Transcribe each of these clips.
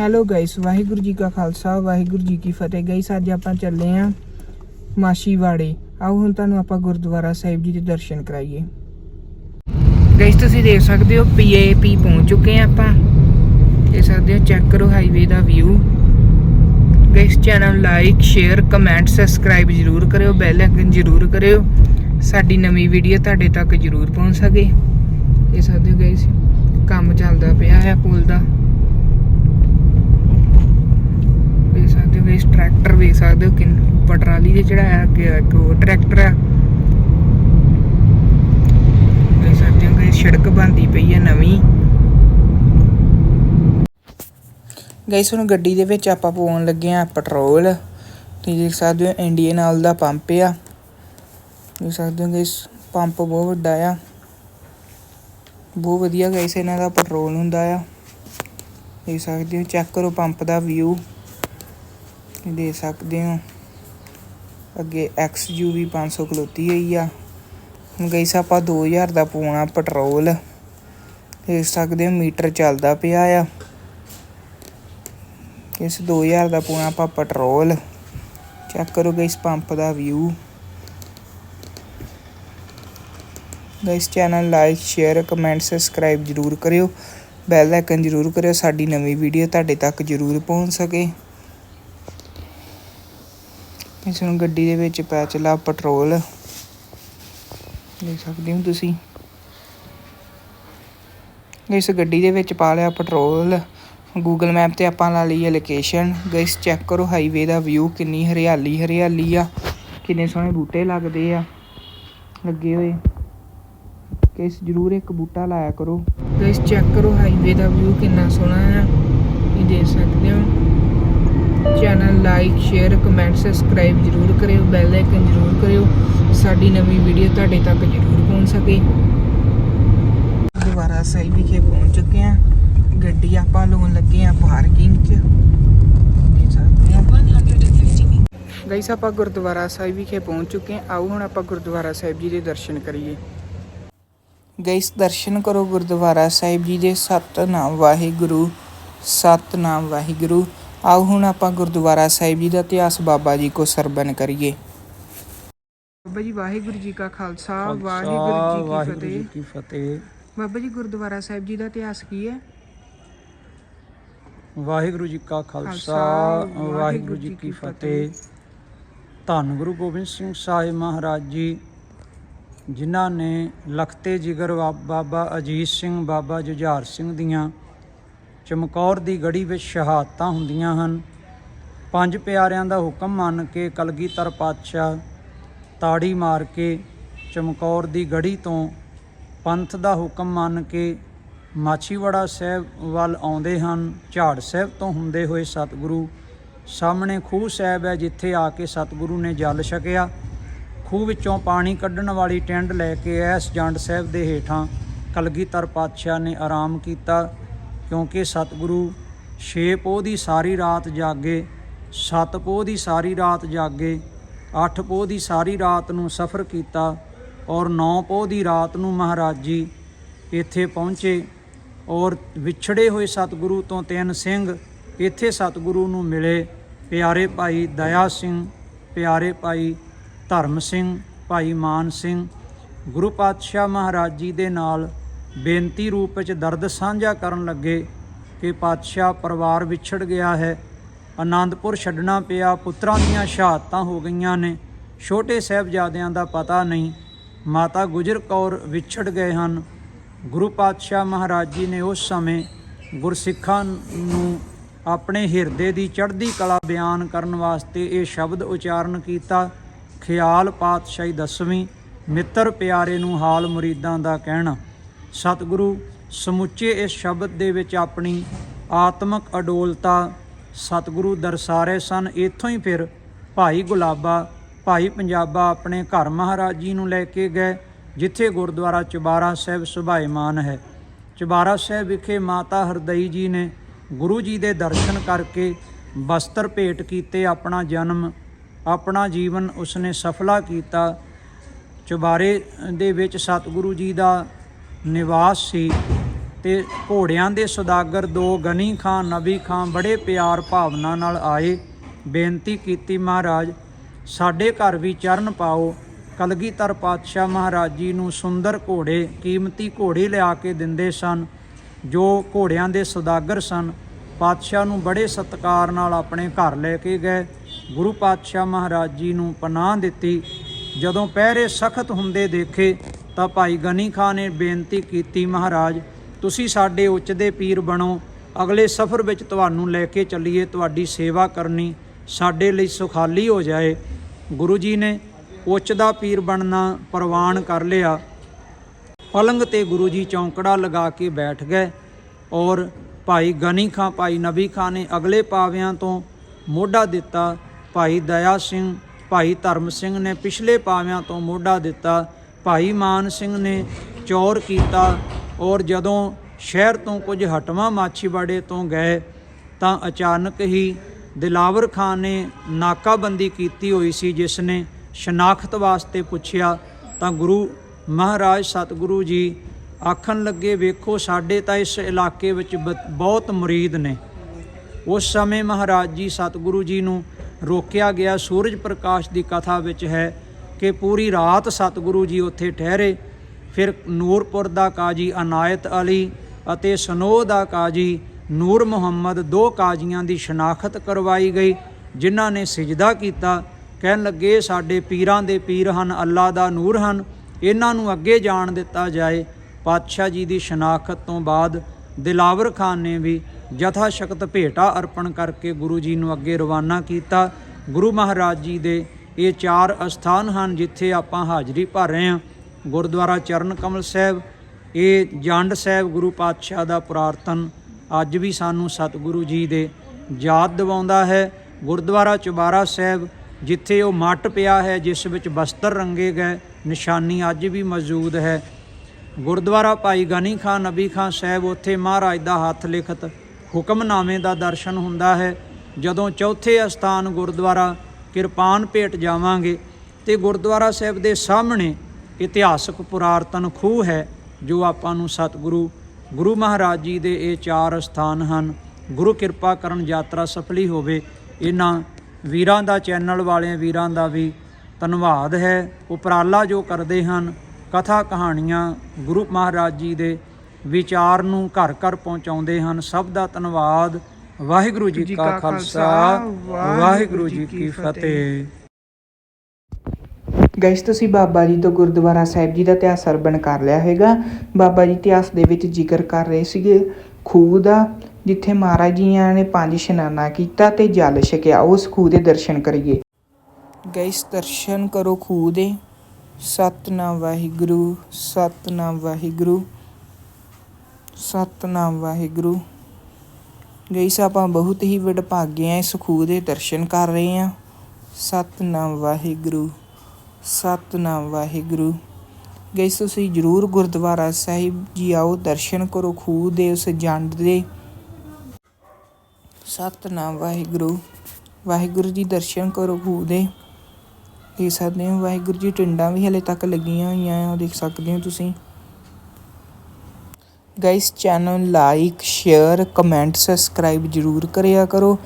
Hello guys, Waheguru ji ਕਾ ਖਾਲਸਾ, ਵਾਹਿਗੁਰੂ ਜੀ ਕੀ ਫਤਿਹ। Guys, ਅੱਜ ਆਪਾਂ ਚੱਲੇ ਆਂ ਮਾਸ਼ੀਵਾੜੇ। ਆਓ ਹੁਣ ਤੁਹਾਨੂੰ ਆਪਾਂ ਗੁਰਦੁਆਰਾ ਸਾਹਿਬ ਜੀ ਦੇ ਦਰਸ਼ਨ ਕਰਾਈਏ। ਗਾਇਸ, ਤੁਸੀਂ ਦੇਖ ਸਕਦੇ ਹੋ ਪੀਏਪੀ ਪਹੁੰਚ ਚੁੱਕੇ ਆਂ ਆਪਾਂ। ਦੇਖ ਸਕਦੇ ਹੋ, ਚੈੱਕ ਕਰੋ ਹਾਈਵੇ ਦਾ view. Guys, channel like, share, comment, subscribe ਜਰੂਰ ਕਰਿਓ, ਬੈਲ ਆਈਕਨ ਜਰੂਰ ਕਰਿਓ। ਸਾਡੀ ਨਵੀਂ ਵੀਡੀਓ ਤੁਹਾਡੇ ਤੱਕ ਜਰੂਰ ਪਹੁੰਚ ਸਕੇ। ਇਹ ਸਕਦੇ ਹੋ ਗਾਇਸ, ਕੰਮ ਚੱਲਦਾ ਪਿਆ ਹੈ ਪੁਲ ਦਾ। ਵੇਖ ਸਕਦੇ ਟਰੈਕਟਰ ਵੇਖ ਸਕਦੇ ਹੋ, ਕਿੰਨ, ਪਟਰਾਲੀ ਦੇ ਚੜਾਇਆ ਗਿਆ ਇੱਕ ਹੋਰ ਟਰੈਕਟਰ ਆ। ਵੇਖ ਸਕਦੇ ਹੋ ਕਿ ਸੜਕ ਬੰਦੀ ਪਈ ਹੈ ਨਵੀਂ। ਗਾਇਸ, ਹੁਣ ਗੱਡੀ ਦੇ ਵਿੱਚ ਆਪਾਂ ਪਾਉਣ ਲੱਗੇ ਆ ਪੈਟਰੋਲ। ਤੁਸੀਂ ਦੇਖ ਸਕਦੇ ਹੋ, ਇੰਡੀਅਨ ਆਇਲ ਦਾ ਪੰਪ ਆ। ਦੇਖ ਸਕਦੇ ਹੋ ਗਾਇਸ, ਪੰਪ ਬਹੁਤ ਵੱਡਾ ਆ। ਬਹੁਤ ਵਧੀਆ ਗਾਇਸ, ਇਹਨਾਂ ਦਾ ਪੈਟਰੋਲ ਹੁੰਦਾ ਆ। ਦੇਖ ਸਕਦੇ ਹੋ, ਚੈੱਕ ਕਰੋ ਪੰਪ ਦਾ ਵਿਊ ਦੇ ਸਕਦੇ ਹੋ। ਅੱਗੇ XUV 500 ਖਲੋਤੀ ਹੋਈ ਆ। ਹੁਣ ਗਾਇਸ ਆਪਾਂ 2000 ਦਾ ਪਾਉਣਾ ਪੈਟਰੋਲ। ਦੇਖ ਸਕਦੇ ਹੋ ਮੀਟਰ ਚੱਲਦਾ ਪਿਆ ਆ। ਇਸ 2000 ਦਾ ਪਾਉਣਾ ਆਪਾਂ ਪੈਟਰੋਲ। ਚੈੱਕ ਕਰੋ ਗਾਇਸ ਪੰਪ ਦਾ view guys channel like share comment subscribe ਜਰੂਰ ਕਰਿਓ। ਬੈਲ ਆਈਕਨ ਜਰੂਰ ਕਰਿਓ। ਸਾਡੀ ਨਵੀਂ ਵੀਡੀਓ ਤੁਹਾਡੇ ਤੱਕ ਜਰੂਰ ਪਹੁੰਚ ਸਕੇ। ਇਸ ਨੂੰ ਗੱਡੀ ਦੇ ਵਿੱਚ ਪੈ ਚਲਾ ਪੈਟਰੋਲ ਦੇਖ ਸਕਦੇ ਹੋ ਤੁਸੀਂ। ਇਸ ਗੱਡੀ ਦੇ ਵਿੱਚ ਪਾ ਲਿਆ ਪੈਟਰੋਲ ਗੂਗਲ ਮੈਪ ਤੇ ਆਪਾਂ ਲਾ ਲਈ ਹੈ ਲੋਕੇਸ਼ਨ ਗਾਇਸ ਚੈੱਕ ਕਰੋ ਹਾਈਵੇ ਦਾ ਵਿਊ ਕਿੰਨੀ ਹਰਿਆਲੀ ਹਰਿਆਲੀ ਆ। ਕਿੰਨੇ ਸੋਹਣੇ ਬੂਟੇ ਲੱਗਦੇ ਆ। ਲੱਗੇ ਹੋਏ। ਗਾਇਸ ਜਰੂਰ ਇੱਕ ਬੂਟਾ ਲਾਇਆ ਕਰੋ। ਗਾਇਸ ਚੈੱਕ ਕਰੋ ਹਾਈਵੇ ਦਾ ਵਿਊ ਕਿੰਨਾ ਸੋਹਣਾ ਆ। ਇਹ ਦੇਖ ਸਕਦੇ ਹੋ। Channel like share comment subscribe ਜਰੂਰ ਕਰਿਓ ਬੈਲ ਆਈਕਨ ਜਰੂਰ ਕਰਿਓ। ਸਾਡੀ ਨਵੀਂ ਵੀਡੀਓ ਤੁਹਾਡੇ ਤੱਕ ਜਰੂਰ ਪਹੁੰਚ ਸਕੇ। ਦੁਬਾਰਾ ਸਹੀ ਵਿਖੇ ਪਹੁੰਚ ਚੁੱਕੇ ਆ ਗੱਡੀ ਆਪਾਂ ਲਾਉਣ ਲੱਗੇ ਆ ਪਾਰਕਿੰਗ 'ਚ। ਦੇਖ ਆਪਾਂ ਗੁਰਦੁਆਰਾ ਸਾਹਿਬ ਵਿਖੇ ਪਹੁੰਚ ਚੁੱਕੇ ਆ ਆਓ ਹੁਣ ਆਪਾਂ ਗੁਰਦੁਆਰਾ ਸਾਹਿਬ ਜੀ ਦੇ ਦਰਸ਼ਨ ਕਰੀਏ। ਗਾਇਸ ਦਰਸ਼ਨ ਕਰੋ ਗੁਰਦੁਆਰਾ ਸਾਹਿਬ ਜੀ ਦੇ। ਸਤਨਾਮ ਵਾਹਿਗੁਰੂ। ਸਤਨਾਮ ਵਾਹਿਗੁਰੂ। ਆਓ ਹੁਣ ਆਪਾਂ ਗੁਰਦੁਆਰਾ ਸਾਹਿਬ ਜੀ ਦਾ ਇਤਿਹਾਸ ਬਾਬਾ ਜੀ ਕੋ ਸਰਵਨ ਕਰੀਏ। ਬਾਬਾ ਜੀ ਵਾਹਿਗੁਰੂ ਜੀ ਕਾ ਖਾਲਸਾ ਵਾਹਿਗੁਰੂ ਜੀ ਕੀ ਫਤਿਹ। ਬਾਬਾ ਜੀ ਗੁਰਦੁਆਰਾ ਸਾਹਿਬ ਜੀ ਦਾ ਇਤਿਹਾਸ ਕੀ ਹੈ? ਵਾਹਿਗੁਰੂ ਜੀ ਕਾ ਖਾਲਸਾ ਵਾਹਿਗੁਰੂ ਜੀ ਕੀ ਫਤਿਹ। ਧੰਨ ਗੁਰੂ ਗੋਬਿੰਦ ਸਿੰਘ ਸਾਹਿਬ ਮਹਾਰਾਜ ਜੀ ਜਿਨ੍ਹਾਂ ਨੇ ਲਖਤੇ ਜਿਗਰ ਬਾਬਾ ਅਜੀਤ ਸਿੰਘ ਬਾਬਾ ਜੁਝਾਰ ਸਿੰਘ ਦੀਆਂ ਚਮਕੌਰ ਦੀ ਗੜੀ ਵਿੱਚ ਸ਼ਹਾਦਤਾਂ ਹੁੰਦੀਆਂ ਹਨ। ਪੰਜ ਪਿਆਰਿਆਂ ਦਾ ਹੁਕਮ ਮੰਨ ਕੇ ਕਲਗੀਧਰ ਪਾਤਸ਼ਾਹ ਤਾੜੀ ਮਾਰ ਕੇ ਚਮਕੌਰ ਦੀ ਗੜੀ ਤੋਂ ਪੰਥ ਦਾ ਹੁਕਮ ਮੰਨ ਕੇ ਮਾਛੀਵਾੜਾ ਸਾਹਿਬ ਵੱਲ ਆਉਂਦੇ ਹਨ। ਝਾੜ ਸਾਹਿਬ ਤੋਂ ਹੁੰਦੇ ਹੋਏ ਸਤਿਗੁਰੂ, ਸਾਹਮਣੇ ਖੂਹ ਸਾਹਿਬ ਹੈ ਜਿੱਥੇ ਆ ਕੇ ਸਤਿਗੁਰੂ ਨੇ ਜਲ ਛਕਿਆ। ਖੂਹ ਵਿੱਚੋਂ ਪਾਣੀ ਕੱਢਣ ਵਾਲੀ ਟੈਂਡ ਲੈ ਕੇ ਐਸ ਜੰਡ ਸਾਹਿਬ ਦੇ ਹੇਠਾਂ ਕਲਗੀਧਰ ਪਾਤਸ਼ਾਹ ਨੇ ਆਰਾਮ ਕੀਤਾ। ਕਿਉਂਕਿ ਸਤਿਗੁਰੂ ਛੇ ਪੋਹ ਦੀ ਸਾਰੀ ਰਾਤ ਜਾਗੇ, ਸੱਤ ਪੋਹ ਦੀ ਸਾਰੀ ਰਾਤ ਜਾਗੇ, ਅੱਠ ਪੋਹ ਦੀ ਸਾਰੀ ਰਾਤ ਨੂੰ ਸਫ਼ਰ ਕੀਤਾ ਔਰ ਨੌ ਪੋਹ ਦੀ ਰਾਤ ਨੂੰ ਮਹਾਰਾਜ ਜੀ ਇੱਥੇ ਪਹੁੰਚੇ ਔਰ ਵਿਛੜੇ ਹੋਏ ਸਤਿਗੁਰੂ ਤੋਂ ਤਿੰਨ ਸਿੰਘ ਇੱਥੇ ਸਤਿਗੁਰੂ ਨੂੰ ਮਿਲੇ। ਪਿਆਰੇ ਭਾਈ ਦਇਆ ਸਿੰਘ, ਪਿਆਰੇ ਭਾਈ ਧਰਮ ਸਿੰਘ, ਭਾਈ ਮਾਨ ਸਿੰਘ, ਗੁਰੂ ਪਾਤਸ਼ਾਹ ਮਹਾਰਾਜ ਜੀ ਦੇ ਨਾਲ ਬੇਨਤੀ ਰੂਪ ਵਿੱਚ ਦਰਦ ਸਾਂਝਾ ਕਰਨ ਲੱਗੇ ਕਿ ਪਾਤਸ਼ਾਹ ਪਰਿਵਾਰ ਵਿਛੜ ਗਿਆ ਹੈ। ਆਨੰਦਪੁਰ ਛੱਡਣਾ ਪਿਆ, ਪੁੱਤਰਾਂ ਦੀਆਂ ਸ਼ਹਾਦਤਾਂ ਹੋ ਗਈਆਂ ਨੇ। ਛੋਟੇ ਸਾਹਿਬਜ਼ਾਦਿਆਂ ਦਾ ਪਤਾ ਨਹੀਂ, ਮਾਤਾ ਗੁਜਰ ਕੌਰ ਵਿਛੜ ਗਏ ਹਨ। ਗੁਰੂ ਪਾਤਸ਼ਾਹ ਮਹਾਰਾਜ ਜੀ ਨੇ ਉਸ ਸਮੇਂ ਗੁਰਸਿੱਖਾਂ ਨੂੰ ਆਪਣੇ ਹਿਰਦੇ ਦੀ ਚੜ੍ਹਦੀ ਕਲਾ ਬਿਆਨ ਕਰਨ ਵਾਸਤੇ ਇਹ ਸ਼ਬਦ ਉਚਾਰਨ ਕੀਤਾ। ਖਿਆਲ ਪਾਤਸ਼ਾਹੀ ਦਸਵੀਂ, ਮਿੱਤਰ ਪਿਆਰੇ ਨੂੰ ਹਾਲ ਮੁਰੀਦਾਂ ਦਾ ਕਹਿਣਾ। ਸਤਿਗੁਰੂ, ਸਮੁੱਚੇ ਇਸ ਸ਼ਬਦ ਦੇ ਵਿੱਚ ਆਪਣੀ ਆਤਮਿਕ ਅਡੋਲਤਾ ਸਤਿਗੁਰੂ ਦਰਸਾ ਰਹੇ ਸਨ। ਇੱਥੋਂ ਹੀ ਫਿਰ ਭਾਈ ਗੁਲਾਬਾ, ਭਾਈ ਪੰਜਾਬਾ ਆਪਣੇ ਘਰ ਮਹਾਰਾਜ ਜੀ ਨੂੰ ਲੈ ਕੇ ਗਏ, ਜਿੱਥੇ ਗੁਰਦੁਆਰਾ ਚੁਬਾਰਾ ਸਾਹਿਬ ਸੁਭਾਇਮਾਨ ਹੈ। ਚੁਬਾਰਾ ਸਾਹਿਬ ਵਿਖੇ ਮਾਤਾ ਹਰਦਈ ਜੀ ਨੇ ਗੁਰੂ ਜੀ ਦੇ ਦਰਸ਼ਨ ਕਰਕੇ ਵਸਤਰ ਭੇਟ ਕੀਤੇ। ਆਪਣਾ ਜਨਮ, ਆਪਣਾ ਜੀਵਨ ਉਸਨੇ ਸਫਲਾ ਕੀਤਾ। ਚੁਬਾਰੇ ਦੇ ਵਿੱਚ ਸਤਿਗੁਰੂ ਜੀ ਦਾ ਨਿਵਾਸ ਸੀ ਤੇ ਘੋੜਿਆਂ ਦੇ ਸੌਦਾਗਰ ਦੋ ਗਨੀ ਖਾਂ ਨਬੀ ਖਾਂ ਬੜੇ ਪਿਆਰ ਭਾਵਨਾ ਨਾਲ ਆਏ। ਬੇਨਤੀ ਕੀਤੀ, ਮਹਾਰਾਜ, ਸਾਡੇ ਘਰ ਵੀ ਚਰਨ ਪਾਓ। ਕਲਗੀਧਰ ਪਾਤਸ਼ਾਹ ਮਹਾਰਾਜ ਜੀ ਨੂੰ ਸੁੰਦਰ ਘੋੜੇ, ਕੀਮਤੀ ਘੋੜੇ ਲਿਆ ਕੇ ਦਿੰਦੇ ਸਨ, ਜੋ ਘੋੜਿਆਂ ਦੇ ਸੌਦਾਗਰ ਸਨ। ਪਾਤਸ਼ਾਹ ਨੂੰ ਬੜੇ ਸਤਿਕਾਰ ਨਾਲ ਆਪਣੇ ਘਰ ਲੈ ਕੇ ਗਏ। ਗੁਰੂ ਪਾਤਸ਼ਾਹ ਮਹਾਰਾਜ ਜੀ ਨੂੰ ਪਨਾਹ ਦਿੱਤੀ। ਜਦੋਂ ਪਹਿਰੇ ਸਖਤ ਹੁੰਦੇ ਦੇਖੇ ਤਾਂ ਭਾਈ ਗਨੀ ਖਾਨ ਨੇ ਬੇਨਤੀ ਕੀਤੀ, ਮਹਾਰਾਜ, ਤੁਸੀਂ ਸਾਡੇ ਉੱਚ ਦੇ ਪੀਰ ਬਣੋ। ਅਗਲੇ ਸਫ਼ਰ ਵਿੱਚ ਤੁਹਾਨੂੰ ਲੈ ਕੇ ਚੱਲੀਏ, ਤੁਹਾਡੀ ਸੇਵਾ ਕਰਨੀ ਸਾਡੇ ਲਈ ਸੁਖਾਲੀ ਹੋ ਜਾਏ। ਗੁਰੂ ਜੀ ਨੇ ਉੱਚ ਦਾ ਪੀਰ ਬਣਨਾ ਪ੍ਰਵਾਨ ਕਰ ਲਿਆ। ਪਲੰਗ ਤੇ ਗੁਰੂ ਜੀ ਚੌਂਕੜਾ ਲਗਾ ਕੇ ਬੈਠ ਗਏ ਔਰ ਭਾਈ ਗਨੀ ਖਾਂ, ਭਾਈ ਨਬੀ ਖਾਂ ਨੇ ਅਗਲੇ ਪਾਵਿਆਂ ਤੋਂ ਮੋਢਾ ਦਿੱਤਾ। ਭਾਈ ਦਇਆ ਸਿੰਘ, ਭਾਈ ਧਰਮ ਸਿੰਘ ਨੇ ਪਿਛਲੇ ਪਾਵਿਆਂ ਤੋਂ ਮੋਢਾ ਦਿੱਤਾ। ਭਾਈ ਮਾਨ ਸਿੰਘ ਨੇ ਚੌਰ ਕੀਤਾ ਔਰ ਜਦੋਂ ਸ਼ਹਿਰ ਤੋਂ ਕੁਝ ਹਟਵਾਂ ਮਾਛੀਵਾੜੇ ਤੋਂ ਗਏ ਤਾਂ ਅਚਾਨਕ ਹੀ ਦਿਲਾਵਰ ਖਾਨ ਨੇ ਨਾਕਾਬੰਦੀ ਕੀਤੀ ਹੋਈ ਸੀ, ਜਿਸ ਨੇ ਸ਼ਨਾਖਤ ਵਾਸਤੇ ਪੁੱਛਿਆ, ਤਾਂ ਗੁਰੂ ਮਹਾਰਾਜ ਸਤਿਗੁਰੂ ਜੀ, ਆਖਣ ਲੱਗੇ, ਵੇਖੋ, ਸਾਡੇ ਤਾਂ ਇਸ ਇਲਾਕੇ ਵਿੱਚ ਬ- ਬਹੁਤ ਮੁਰੀਦ ਨੇ। ਉਸ ਸਮੇਂ ਮਹਾਰਾਜ ਜੀ ਸਤਿਗੁਰੂ ਜੀ ਨੂੰ ਰੋਕਿਆ ਗਿਆ। ਸੂਰਜ ਪ੍ਰਕਾਸ਼ ਦੀ ਕਥਾ ਵਿੱਚ ਹੈ ਕਿ ਪੂਰੀ ਰਾਤ ਸਤਿਗੁਰੂ ਜੀ ਉੱਥੇ ਠਹਿਰੇ। ਫਿਰ ਨੂਰਪੁਰ ਦਾ ਕਾਜੀ ਅਨਾਇਤ ਅਲੀ ਅਤੇ ਸਨੋਹ ਦਾ ਕਾਜੀ ਨੂਰ ਮੁਹੰਮਦ ਦੋ ਕਾਜ਼ੀਆਂ ਦੀ ਸ਼ਨਾਖਤ ਕਰਵਾਈ ਗਈ, ਜਿਨ੍ਹਾਂ ਨੇ ਸਿਜਦਾ ਕੀਤਾ। ਕਹਿਣ ਲੱਗੇ, ਸਾਡੇ ਪੀਰਾਂ ਦੇ ਪੀਰ ਹਨ, ਅੱਲਾ ਦਾ ਨੂਰ ਹਨ। ਇਹਨਾਂ ਨੂੰ ਅੱਗੇ ਜਾਣ ਦਿੱਤਾ ਜਾਏ। ਪਾਤਸ਼ਾਹ ਜੀ ਦੀ ਸ਼ਨਾਖਤ ਤੋਂ ਬਾਅਦ ਦਿਲਾਵਰ ਖਾਨ ਨੇ ਵੀ ਜਥਾ ਸ਼ਕਤ ਭੇਟਾ ਅਰਪਣ ਕਰਕੇ ਗੁਰੂ ਜੀ ਨੂੰ ਅੱਗੇ ਰਵਾਨਾ ਕੀਤਾ। ਗੁਰੂ ਮਹਾਰਾਜ ਜੀ ਦੇ ਇਹ ਚਾਰ ਅਸਥਾਨ ਹਨ ਜਿੱਥੇ ਆਪਾਂ ਹਾਜ਼ਰੀ ਭਰ ਰਹੇ ਹਾਂ। ਗੁਰਦੁਆਰਾ ਚਰਨ ਕਮਲ ਸਾਹਿਬ, ਇਹ ਜੰਡ ਸਾਹਿਬ ਗੁਰੂ ਪਾਤਸ਼ਾਹ ਦਾ ਪ੍ਰਾਰਥਨ ਅੱਜ ਵੀ ਸਾਨੂੰ ਸਤਿਗੁਰੂ ਜੀ ਦੇ ਯਾਦ ਦਿਵਾਉਂਦਾ ਹੈ। ਗੁਰਦੁਆਰਾ ਚੁਬਾਰਾ ਸਾਹਿਬ, ਜਿੱਥੇ ਉਹ ਮੱਟ ਪਿਆ ਹੈ, ਜਿਸ ਵਿੱਚ ਬਸਤਰ ਰੰਗੇ ਗਏ, ਨਿਸ਼ਾਨੀ ਅੱਜ ਵੀ ਮੌਜੂਦ ਹੈ। ਗੁਰਦੁਆਰਾ ਭਾਈ ਗਨੀ ਖਾਨ ਨਬੀ ਖਾਨ ਸਾਹਿਬ ਉੱਥੇ ਮਹਾਰਾਜ ਦਾ ਹੱਥ ਲਿਖਤ ਹੁਕਮਨਾਮੇ ਦਾ ਦਰਸ਼ਨ ਹੁੰਦਾ ਹੈ। ਜਦੋਂ ਚੌਥੇ ਅਸਥਾਨ ਗੁਰਦੁਆਰਾ ਕਿਰਪਾਨ ਭੇਟ ਜਾਵਾਂਗੇ ਤੇ ਗੁਰਦੁਆਰਾ ਸਾਹਿਬ ਦੇ ਸਾਹਮਣੇ ਇਤਿਹਾਸਕ ਪੁਰਾਤਨ ਖੂਹ ਹੈ, ਜੋ ਆਪਾਂ ਨੂੰ ਸਤਿਗੁਰੂ, ਗੁਰੂ ਮਹਾਰਾਜ ਜੀ ਦੇ ਇਹ ਚਾਰ ਸਥਾਨ ਹਨ। ਗੁਰੂ ਕਿਰਪਾ ਕਰਨ ਯਾਤਰਾ ਸਫਲੀ ਹੋਵੇ। ਇਹਨਾਂ ਵੀਰਾਂ ਦਾ ਚੈਨਲ ਵਾਲਿਆਂ ਵੀਰਾਂ ਦਾ ਵੀ ਧੰਨਵਾਦ ਹੈ। ਉਪਰਾਲਾ ਜੋ ਕਰਦੇ ਹਨ, ਕਥਾ ਕਹਾਣੀਆਂ ਗੁਰੂ ਮਹਾਰਾਜ ਜੀ ਦੇ ਵਿਚਾਰ ਨੂੰ ਘਰ ਘਰ ਪਹੁੰਚਾਉਂਦੇ ਹਨ। ਸਭ ਦਾ ਧੰਨਵਾਦ। ਵਾਹਿਗੁਰੂ ਜੀ ਕਾ ਖਾਲਸਾ ਵਾਹਿਗੁਰੂ ਜੀ ਕੀ ਫਤਿਹ। ਗਾਇਸ ਤੁਸੀਂ ਬਾਬਾ ਜੀ ਤੋਂ ਗੁਰਦੁਆਰਾ ਸਾਹਿਬ ਜੀ ਦਾ ਇਤਿਹਾਸ ਸਰਵਣ ਕਰ ਲਿਆ ਹੈਗਾ ਬਾਬਾ ਜੀ ਇਤਿਹਾਸ ਦੇ ਵਿੱਚ ਜ਼ਿਕਰ ਕਰ ਰਹੇ ਸੀਗੇ ਖੂਹ ਦਾ ਜਿੱਥੇ ਮਹਾਰਾਜ ਜੀਆਂ ਨੇ ਪੰਜ ਇਸ਼ਨਾਨਾ ਕੀਤਾ ਤੇ ਜਲ ਛਕਿਆ। ਉਸ ਖੂਹ ਦੇ ਦਰਸ਼ਨ ਕਰੀਏ। ਗਾਇਸ ਦਰਸ਼ਨ ਕਰੋ ਖੂਹ ਦੇ। ਸਤਨਾਮ ਵਾਹਿਗੁਰੂ ਸਤਨਾਮ ਵਾਹਿਗੁਰੂ ਸਤਨਾਮ ਵਾਹਿਗੁਰੂ। ਗਾਇਸ ਆਪਾਂ ਬਹੁਤ ਹੀ ਵਡਭਾਗੇ ਆ ਇਸ ਖੂਹ ਦੇ ਦਰਸ਼ਨ ਕਰ ਰਹੇ ਆ ਸਤਨਾਮ ਵਾਹਿਗੁਰੂ ਸਤਨਾਮ ਵਾਹਿਗੁਰੂ। ਗਾਇਸ ਤੁਸੀਂ ਜਰੂਰ ਗੁਰਦੁਆਰਾ ਸਾਹਿਬ ਜੀ ਆਓ ਦਰਸ਼ਨ ਕਰੋ ਖੂਹ ਦੇ, ਉਸ ਜੰਡ ਦੇ। ਸਤਨਾਮ ਵਾਹਿਗੁਰੂ ਵਾਹਿਗੁਰੂ ਜੀ ਦਰਸ਼ਨ ਕਰੋ ਖੂਹ ਦੇ। ਦੇਖ ਸਕਦੇ ਹੋ ਵਾਹਿਗੁਰੂ ਜੀ, ਟਿੰਡਾਂ ਵੀ ਹਲੇ ਤੱਕ ਲੱਗੀਆਂ ਹੋਈਆਂ ਆ ਉਹ ਦੇਖ ਸਕਦੇ ਹੋ ਤੁਸੀਂ। Guys channel like share comment subscribe ਜਰੂਰ ਕਰਿਆ ਕਰੋ।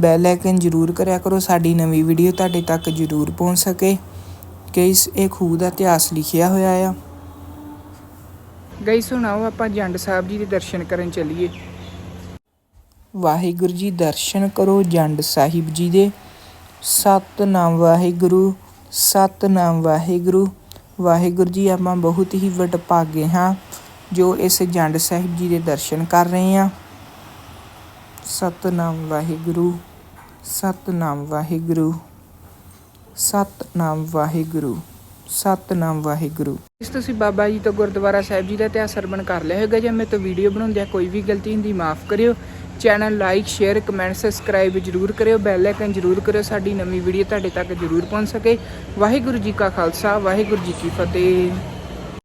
ਬੈਲ ਆਈਕਨ ਜਰੂਰ ਕਰਿਆ ਕਰੋ ਸਾਡੀ ਨਵੀਂ ਵੀਡੀਓ ਤੁਹਾਡੇ ਤੱਕ ਜਰੂਰ ਪਹੁੰਚ ਸਕੇ। ਗਾਇਸ ਇਹ ਖੂਹ ਦਾ ਇਤਿਹਾਸ ਲਿਖਿਆ ਹੋਇਆ ਆ। ਗਾਇਸ ਸੁਣਾਓ ਆਪਾਂ ਜੰਡ ਸਾਹਿਬ ਜੀ ਦੇ ਦਰਸ਼ਨ ਕਰਨ ਚੱਲੀਏ। ਵਾਹਿਗੁਰੂ ਜੀ ਦਰਸ਼ਨ ਕਰੋ ਜੰਡ ਸਾਹਿਬ ਜੀ ਦੇ। ਸਤਨਾਮ ਵਾਹਿਗੁਰੂ ਸਤਨਾਮ ਵਾਹਿਗੁਰੂ। ਵਾਹਿਗੁਰੂ ਜੀ ਆਪਾਂ ਬਹੁਤ ਹੀ ਵਡਭਾਗੇ ਹਾਂ। ਜੋ ਇਸ ਜੰਡ ਸਾਹਿਬ ਜੀ ਦੇ ਦਰਸ਼ਨ ਕਰ ਰਹੇ ਹਾਂ। ਸਤਨਾਮ ਵਾਹਿਗੁਰੂ ਸਤਨਾਮ ਵਾਹਿਗੁਰੂ ਸਤਨਾਮ ਵਾਹਿਗੁਰੂ ਸਤਨਾਮ ਵਾਹਿਗੁਰੂ। ਇਸ ਤੁਸੀਂ ਬਾਬਾ ਜੀ ਤੋਂ ਗੁਰਦੁਆਰਾ ਸਾਹਿਬ ਜੀ ਦਾ ਇਤਿਹਾਸ ਸਰਵਣ ਕਰ ਲਿਆ ਹੋਵੇਗਾ ਜੇ ਮੇਰੇ ਤੋਂ ਵੀਡੀਓ ਬਣਾਉਂਦਿਆਂ ਕੋਈ ਵੀ ਗਲਤੀ ਹੁੰਦੀ ਮਾਫ ਕਰਿਓ। Channel like share comment subscribe ਜਰੂਰ ਕਰਿਓ। ਬੈਲ ਆਈਕਨ ਜਰੂਰ ਕਰਿਓ ਸਾਡੀ ਨਵੀਂ ਵੀਡੀਓ ਤੁਹਾਡੇ ਤੱਕ ਜਰੂਰ ਪਹੁੰਚ ਸਕੇ। ਵਾਹਿਗੁਰੂ ਜੀ ਕਾ ਖਾਲਸਾ, ਵਾਹਿਗੁਰੂ ਜੀ ਕੀ ਫਤਿਹ।